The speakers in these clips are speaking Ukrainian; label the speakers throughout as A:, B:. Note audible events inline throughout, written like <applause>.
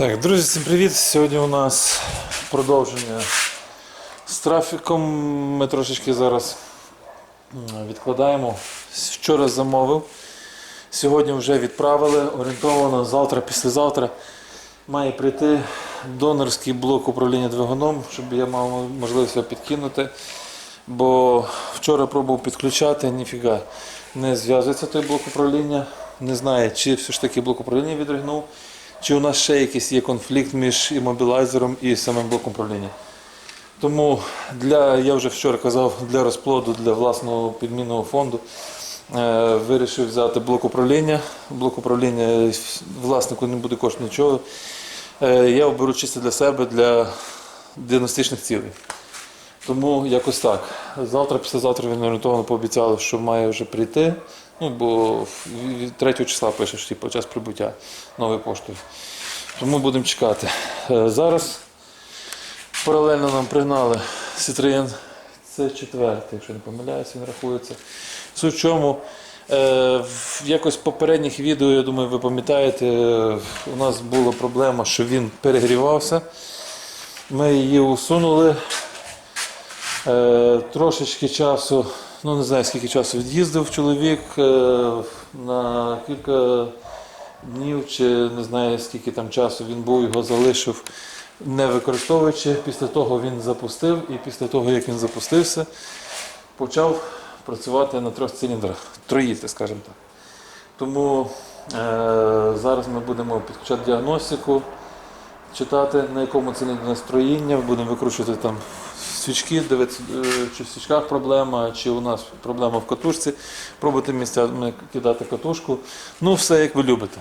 A: Так, друзі, всім привіт! Сьогодні у нас продовження з трафіком. Ми трошечки зараз відкладаємо. Вчора замовив. Сьогодні вже відправили. Орієнтовано завтра, післязавтра має прийти донорський блок управління двигуном, щоб я мав можливість його підкинути. Бо вчора пробував підключати, ніфіга не зв'язується той блок управління. Не знаю, чи все ж таки блок управління відригнув, чи у нас ще якийсь є конфлікт між іммобілайзером і самим блоком управління. Тому для, я вже вчора казав, для розплоду, для власного підмінного фонду е, вирішив взяти блок управління. Блок управління власнику не буде коштувати нічого. Е, я оберу чисто для себе, для діагностичних цілей. Тому якось так. Завтра, післязавтра він орієнтовно пообіцяли, що має вже прийти. Ну, бо 3 числа пише, що типу, час прибуття новою поштою. Тому будемо чекати. Е, Зараз паралельно нам пригнали Citroën C4, якщо не помиляюся, він рахується. Суть в чому. е, в якось попередніх відео, я думаю, ви пам'ятаєте, у нас була проблема, що він перегрівався. Ми її усунули. Е, трошечки часу, ну не знаю скільки часу від'їздив чоловік е, на кілька днів, чи не знаю скільки там часу він був, його залишив не використовуючи. Після того він запустив, і після того, як він запустився, почав працювати на трьох циліндрах, троїти, скажімо так. Тому е, зараз ми будемо підключати діагностику читати, на якому циліндрі настроєння, будемо викручувати там свічки, дивитися, е, чи в свічках проблема, чи у нас проблема в катушці, пробувати місцями кидати катушку. Ну, все як ви любите.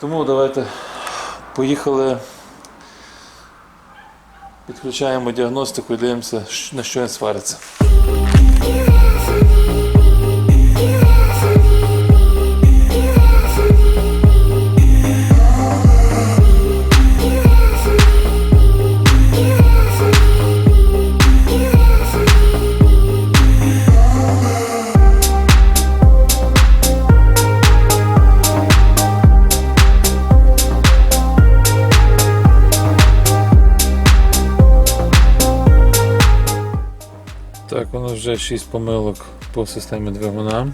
A: Тому давайте поїхали, підключаємо діагностику і дивимося, на що він свариться. Вже 6 помилок по системі двигуна.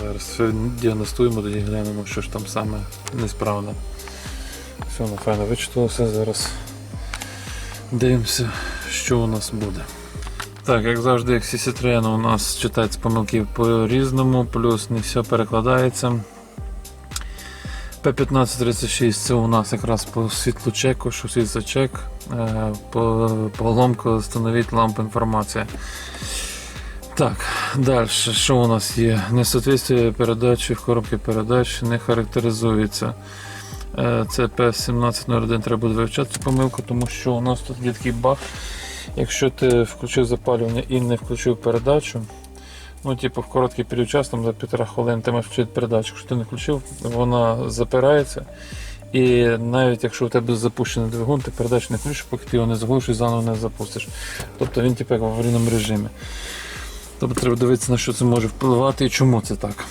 A: Зараз діагностуємо, тоді глянемо, що ж там саме несправно. Все, напевно, вичиталося. Зараз дивимося, що у нас буде. Так, як завжди, як Citroen у нас читається помилки по-різному, плюс не все перекладається. P1536 це у нас якраз по світлочеку, що світлочек, е, по поломку встановіть лампу інформація. Так, далі, що у нас є? Несоответствие передачі в коробці передач не характеризується. Е, Це P1701 треба буде вивчати цю помилку, тому що у нас тут є такий баг. Якщо ти включив запалювання і не включив передачу, Ну, типу, в короткий період часу, там за півтора хвилини ти можеш включити передачу. Якщо ти не включив, вона запирається. І навіть якщо у тебе запущений двигун, ти передачу не включиш, поки ти його не заглушиш і заново не запустиш. Тобто він типу, як в аварійному режимі. Тобто треба дивитися, на що це може впливати і чому це так.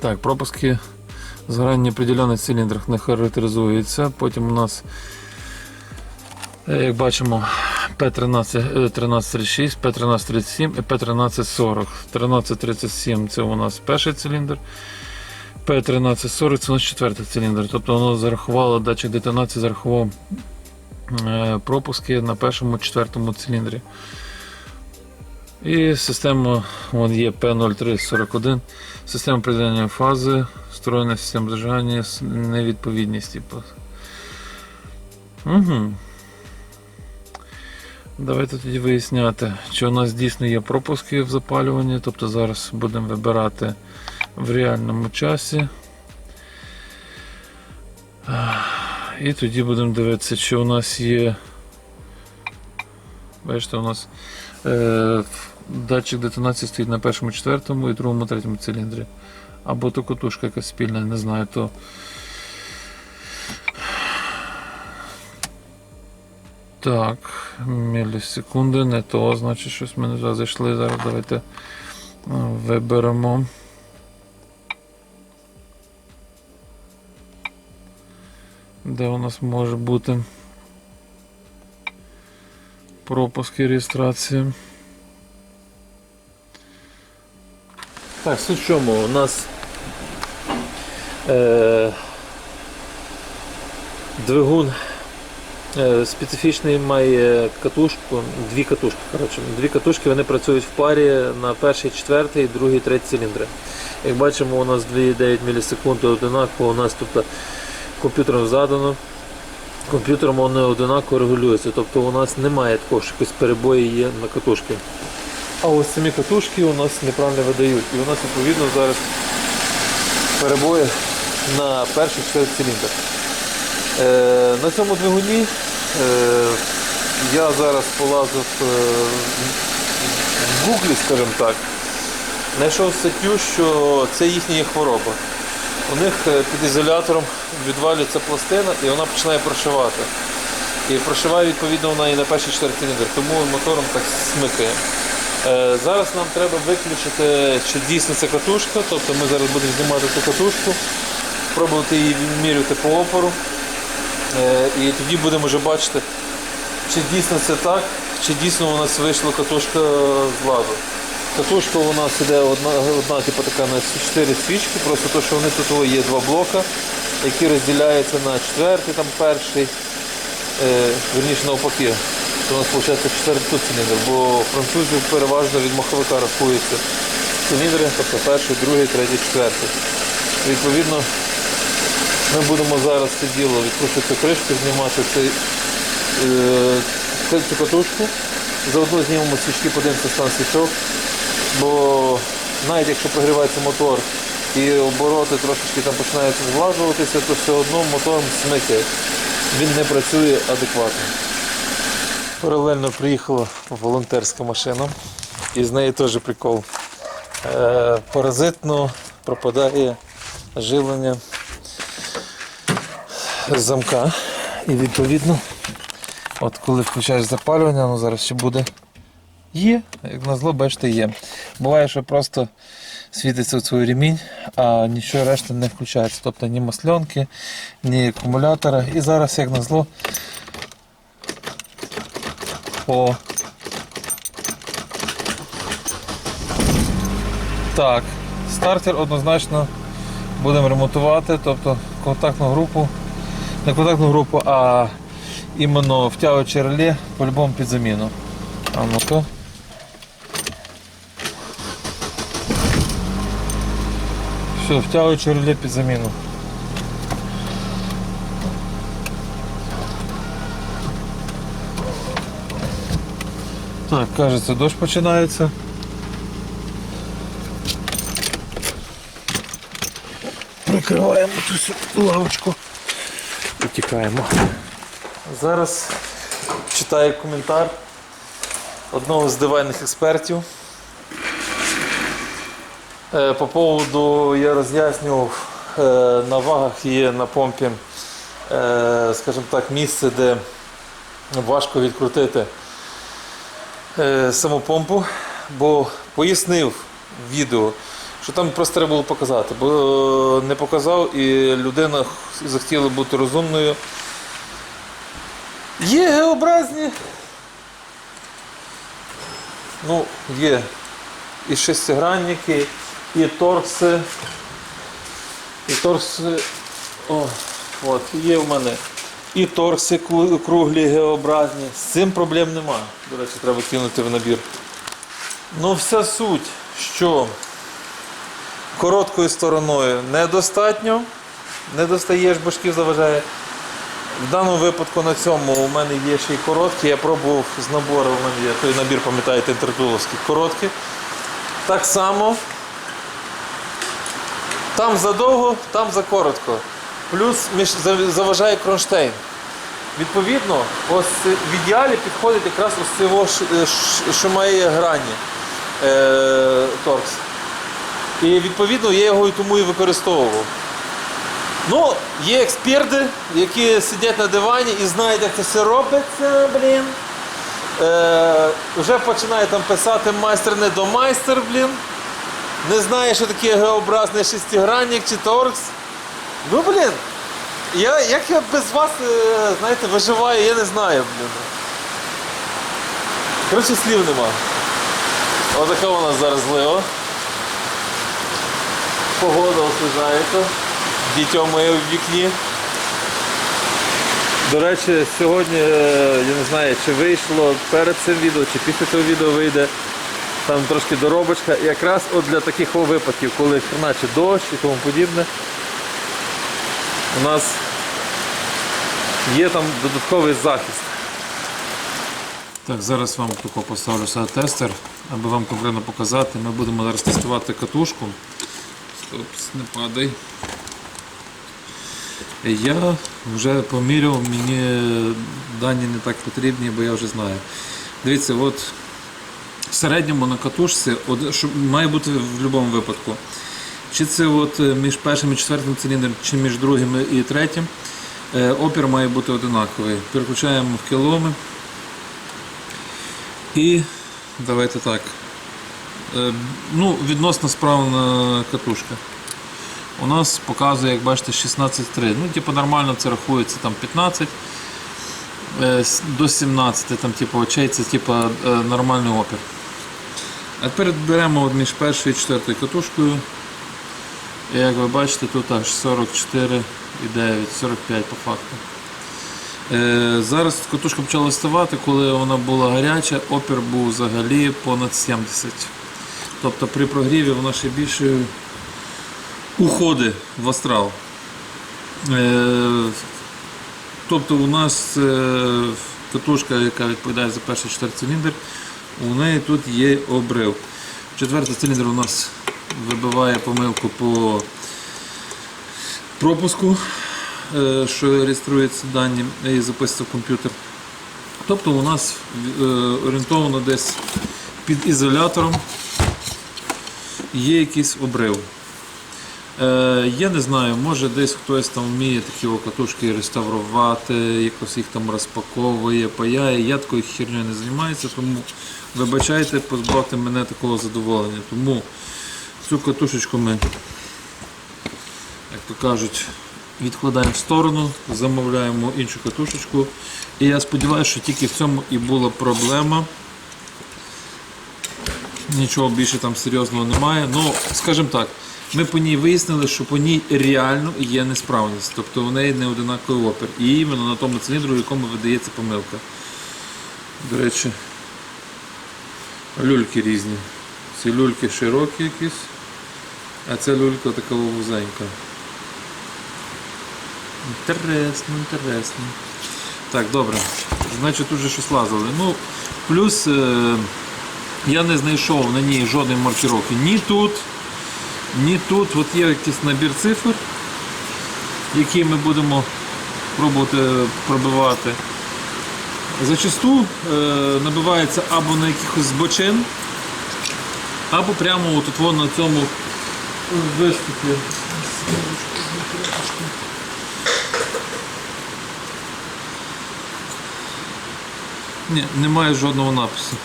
A: Так, пропуски згорання определених циліндрах не характеризуються. Потім у нас, е, як бачимо, P13, е, 1336, P1337 і P1340. 1337 це у нас перший циліндр. P1340 це у нас четвертий циліндр. Тобто воно зарахувало датчик детонації, зарахував е, пропуски на першому четвертому циліндрі. І система вон є P0341. Система приділення фази, встроєна система зажигання, невідповідність. Типу. Угу. Давайте тоді виясняти, чи у нас дійсно є пропуски в запалюванні. Тобто зараз будемо вибирати в реальному часі. І тоді будемо дивитися, чи у нас є. Бачите, у нас е, датчик детонації стоїть на першому, четвертому і другому, третьому циліндрі. Або то котушка якась спільна, не знаю, то. Так, мілісекунди, не то, значить щось ми не туди зайшли. Зараз давайте е, виберемо. де у нас може бути пропуск і реєстрація. Так, суть в чому? У нас е, двигун специфічний має катушку, дві катушки. Коротше. Дві катушки вони працюють в парі на перший, четвертий, другий, третій циліндри. Як бачимо, у нас 2,9 мілісекунд одинаково, у нас тут комп'ютером задано. Комп'ютером вони одинаково регулюються. Тобто у нас немає такого, що якісь перебої є на катушки. А ось самі катушки у нас неправильно видають. І у нас відповідно зараз перебої на перший четвертий циліндр. Е, на цьому двигуні е, я зараз полазив е, в Гуглі, скажімо так, знайшов статтю, що це їхня хвороба. У них е, під ізолятором відвалюється пластина і вона починає прошивати. І прошиває відповідно вона і на перший четвертий циліндр, тому мотором так смикає. Е, Зараз нам треба виключити, чи дійсно це катушка, тобто ми зараз будемо знімати цю катушку, пробувати її відмірювати по опору. Е, І тоді будемо вже бачити, чи дійсно це так, чи дійсно у нас вийшла катушка з ладу. Катушка у нас іде одна, одна типу, така на 4 свічки, просто то, що вони тут є два блока, які розділяються на четвертий, там перший, е, верніше навпаки. У нас виходить четвертий тут циліндр, бо французів переважно від маховика рахуються циліндри, тобто перший, другий, третій, четвертий. Відповідно, ми будемо зараз це діло відкручувати кришку, знімати цей, е, цю катушку. Заодно знімемо свічки, подивимося стан свічок. Бо навіть якщо прогрівається мотор і обороти трошечки там починають зглажуватися, то все одно мотор смикає. Він не працює адекватно. Паралельно приїхала волонтерська машина, і з неї теж прикол. Е, паразитно пропадає живлення з замка. І відповідно, от коли включаєш запалювання, ну зараз ще буде. Є, як на зло, бачите, є. Буває, що просто світиться свій ремінь, а нічого решти не включається. Тобто ні масленки, ні акумулятора. І зараз, як на зло, о. Так, стартер однозначно будемо ремонтувати, тобто контактну групу, не контактну групу, а іменно втягуючи реле по-любому під заміну. А ну-ка. Все, втягуючи реле під заміну. Так, кажеться, дощ починається. Прикриваємо ту всю лавочку і Тікаємо. Зараз читаю коментар одного з дивайних експертів. Е, По поводу я роз'яснював, е, на вагах є на помпі, е, скажімо так, місце, де важко відкрутити саму помпу, бо пояснив відео, що там просто треба було показати, бо не показав і людина захотіла бути розумною. Є геобразні. Ну, є і шестигранники, і торкси. І торкси. О, от, є в мене. І торкси круглі, геобразні. З цим проблем нема. До речі, треба кинути в набір. Ну, вся суть, що короткою стороною недостатньо, не достаєш, бо шків заважає. В даному випадку на цьому у мене є ще й короткі. Я пробував з набору, у мене є той набір, пам'ятаєте, інтертуловський короткі. Так само. Там задовго, там за коротко. Плюс заважає кронштейн. Відповідно, ось в ідеалі підходить якраз ось цього, що має грані е, торкс. І відповідно я його і тому і використовував. Ну, є експерти, які сидять на дивані і знають, як це все робиться, блін. Е, вже починає там писати майстер не до майстер, блін. Не знає, що таке геобразний шестигранник чи торкс. Ну, блін. Я, як я без вас, е, знаєте, виживаю, я не знаю, блін. Коротше, слів нема. Отака у нас зараз злива. Погода освіжається. Дітьо моє в вікні. До речі, сьогодні, е, я не знаю, чи вийшло перед цим відео, чи після цього відео вийде. Там трошки доробочка. Якраз от для таких випадків, коли хреначе дощ і тому подібне. У нас є там додатковий захист. Так, зараз вам тако поставлю тестер, аби вам конкретно показати. Ми будемо зараз тестувати катушку. Стопс, не падай. Я вже поміряв, мені дані не так потрібні, бо я вже знаю. Дивіться, от в середньому на катушці од- що має бути в будь-якому випадку. Чи це от е, між першим і четвертим циліндром, чи між другим і третім, е, опір має бути одинаковий. Переключаємо в кіломи. І давайте так. Е, Ну, відносно справна катушка. У нас показує, як бачите, 16,3. Ну, типу, нормально це рахується там 15 е, до 17, там, типу, очей, це типу, е, нормальний опір. А тепер беремо між першою і четвертою катушкою. І як ви бачите, тут аж 44,9, 45 по факту. Зараз катушка почала вставати, коли вона була гаряча, опір був взагалі понад 70. Тобто при прогріві вона ще більше уходить в астрал. Е, тобто у нас е, катушка, яка відповідає за перший четвертий циліндр, у неї тут є обрив. Четвертий циліндр у нас вибиває помилку по пропуску, е, що реєструється дані і записується в комп'ютер. Тобто у нас орієнтовано десь під ізолятором є якийсь обрив. Е, я не знаю, може десь хтось там вміє такі катушки реставрувати, якось їх там розпаковує, паяє. Я такою хернею не займаюся, тому вибачайте, позбавте мене такого задоволення. Тому цю катушечку ми, як то кажуть, відкладаємо в сторону, замовляємо іншу катушечку. І я сподіваюся, що тільки в цьому і була проблема. Нічого більше там серйозного немає. Ну, скажімо так, ми по ній вияснили, що по ній реально є несправність. Тобто у неї не одинаковий опір. І іменно на тому циліндру, в якому видається помилка. До речі, люльки різні. Ці люльки широкі якісь, а ця люлька така вузенька. Інтересно, інтересно. Так, добре. Значить, тут же щось лазили. Ну, плюс е, я не знайшов на ній жодної маркировки. Ні тут, ні тут. От є якийсь набір цифр, які ми будемо пробувати пробивати. Зачасту е, набивається або на якихось збочин, або прямо от вон на цьому виступі. Ні, немає жодного напису.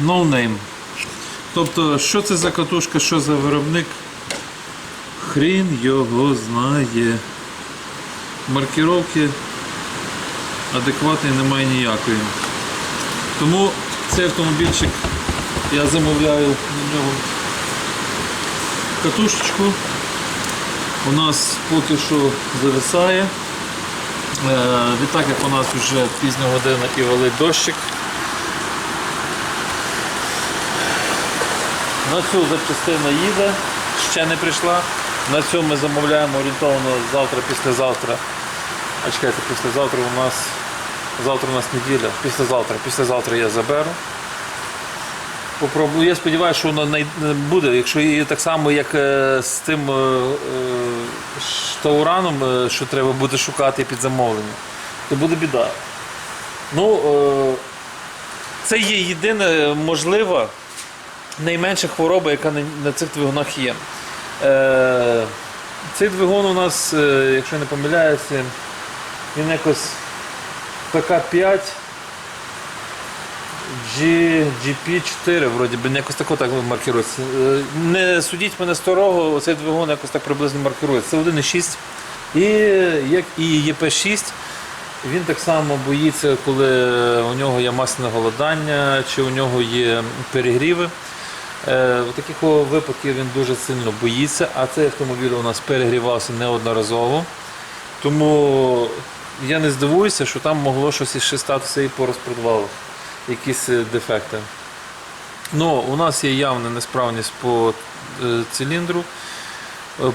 A: No name. Тобто, що це за катушка, що за виробник? Хрін його знає. Маркировки адекватної немає ніякої. Тому цей автомобільчик я замовляю на нього катушечку. У нас поки що зависає. Е, Відтак як у нас вже пізня година і валить дощик. На цю запчастина їде, ще не прийшла. На цю ми замовляємо орієнтовно завтра, післязавтра. А чекайте, післязавтра у нас завтра у нас неділя, післязавтра, післязавтра я заберу. Попробую. Я сподіваюся, що воно най- буде, якщо і так само, як е, з тим е, е, штаураном, е, що треба буде шукати під замовлення, то буде біда. Ну, це є єдина можлива найменша хвороба, яка на, цих двигунах є. Е, цей двигун у нас, е, якщо не помиляюся, він якось ПК-5 G, GP4, вроді би, якось тако так маркирується. Е, Не судіть мене старого, оцей двигун якось так приблизно маркирується. Це 1,6. І як і ЄП6, він так само боїться, коли у нього є масне голодання, чи у нього є перегріви. Е, В таких випадків він дуже сильно боїться, а цей автомобіль у нас перегрівався неодноразово. Тому я не здивуюся, що там могло щось іще статися і по розпродвалу, якісь е, дефекти. Ну, у нас є явна несправність по е, циліндру,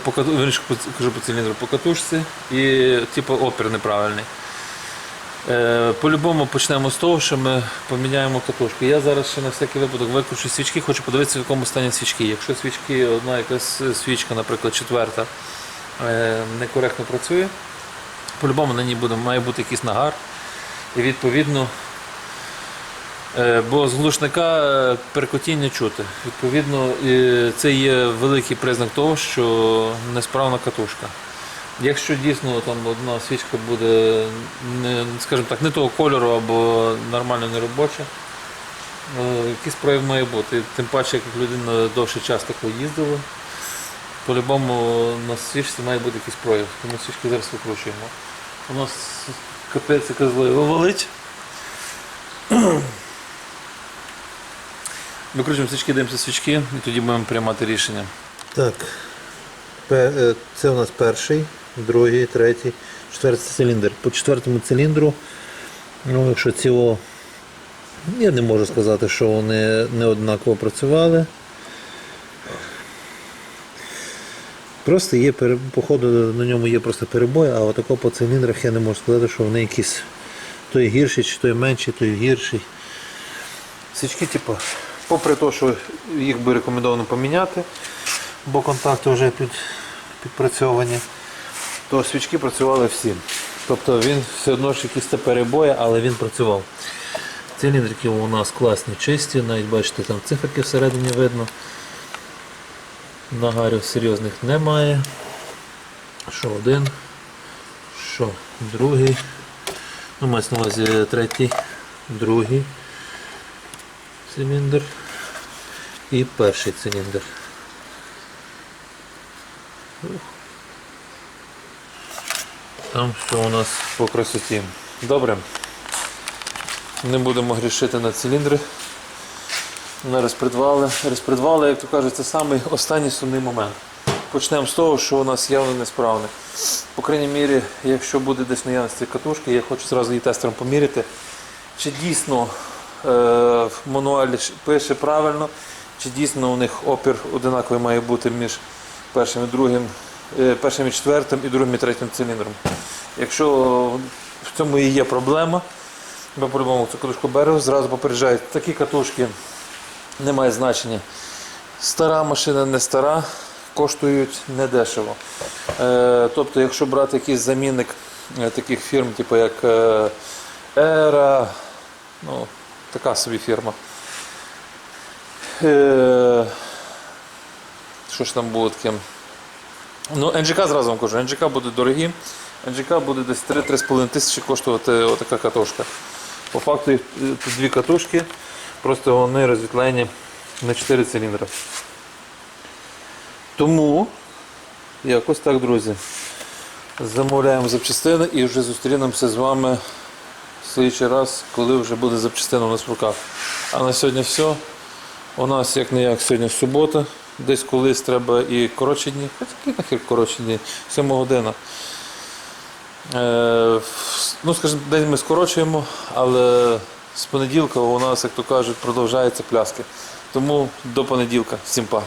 A: по, кажу по циліндру, по катушці і типу опір неправильний. Е, По-любому почнемо з того, що ми поміняємо катушку. Я зараз ще на всякий випадок виключу свічки, хочу подивитися, в якому стані свічки. Якщо свічки, одна якась свічка, наприклад, четверта, е, некоректно працює, по-любому на ній буде, має бути якийсь нагар. І відповідно, е, бо з глушника перкотіння чути. Відповідно, це є великий признак того, що несправна катушка. Якщо дійсно там одна свічка буде, не, скажімо так, не того кольору або нормально не робоча, е, якийсь прояв має бути. Тим паче, як людина довший час тако їздила, по-любому на свічці має бути якийсь прояв. Тому свічки зараз викручуємо. У нас капець яка злива валить. <clears throat> Викручуємо свічки, дивимося свічки і тоді будемо приймати рішення.
B: Так. Е, Це у нас перший, другий, третій, четвертий циліндр. По четвертому циліндру, ну, якщо ціло, я не можу сказати, що вони не однаково працювали. Просто є, походу на ньому є просто перебой, а отако по циліндрах я не можу сказати, що вони якісь той гірший, чи той менший, той гірший.
A: Свічки, типу, попри те, що їх би рекомендовано поміняти,
B: Бо контакти вже під, підпрацьовані.
A: То свічки працювали всі. Тобто він все одно ж якісь це перебої, але він працював.
B: Циліндрики у нас класні, чисті, навіть бачите, там циферки всередині видно. Нагарів серйозних немає. Що один, що другий. Ну, мається на увазі третій, другий циліндр і перший циліндр.
A: Там що у нас по красоті. Добре. Не будемо грішити на циліндри. На розпредвали. Розпредвали, як то кажуть, це самий останній сумний момент. Почнемо з того, що у нас явно несправне. По крайній мірі, якщо буде десь наявності катушки, я хочу зразу її тестером поміряти, чи дійсно е, в мануалі пише правильно, чи дійсно у них опір одинаковий має бути між першим і другим, першим і четвертим і другим і третім циліндром. Якщо в цьому і є проблема, ми по-любому цю катушку беремо, зразу попереджають, такі катушки не має значення. Стара машина, не стара, коштують недешево. Е, тобто, якщо брати якийсь замінник е, таких фірм, типу як е, Era, ну, така собі фірма. Е, що ж там було таке? Ну, NGK зразу вам кажу, NGK буде дорогі. NGK буде десь 3-3,5 тисячі коштувати отака катушка. По факту їх е, дві катушки, просто вони розвітлені на 4 циліндри. Тому якось так, друзі. Замовляємо запчастини і вже зустрінемося з вами в слідчий раз, коли вже буде запчастина у нас в руках. А на сьогодні все. У нас як не як сьогодні субота. Десь колись треба і коротші дні. Хоч нахер коротші дні, 7 година. Е, ну, скажімо, день ми скорочуємо, але з понеділка у нас, як то кажуть, продовжаються пляски. Тому до понеділка. Всім па.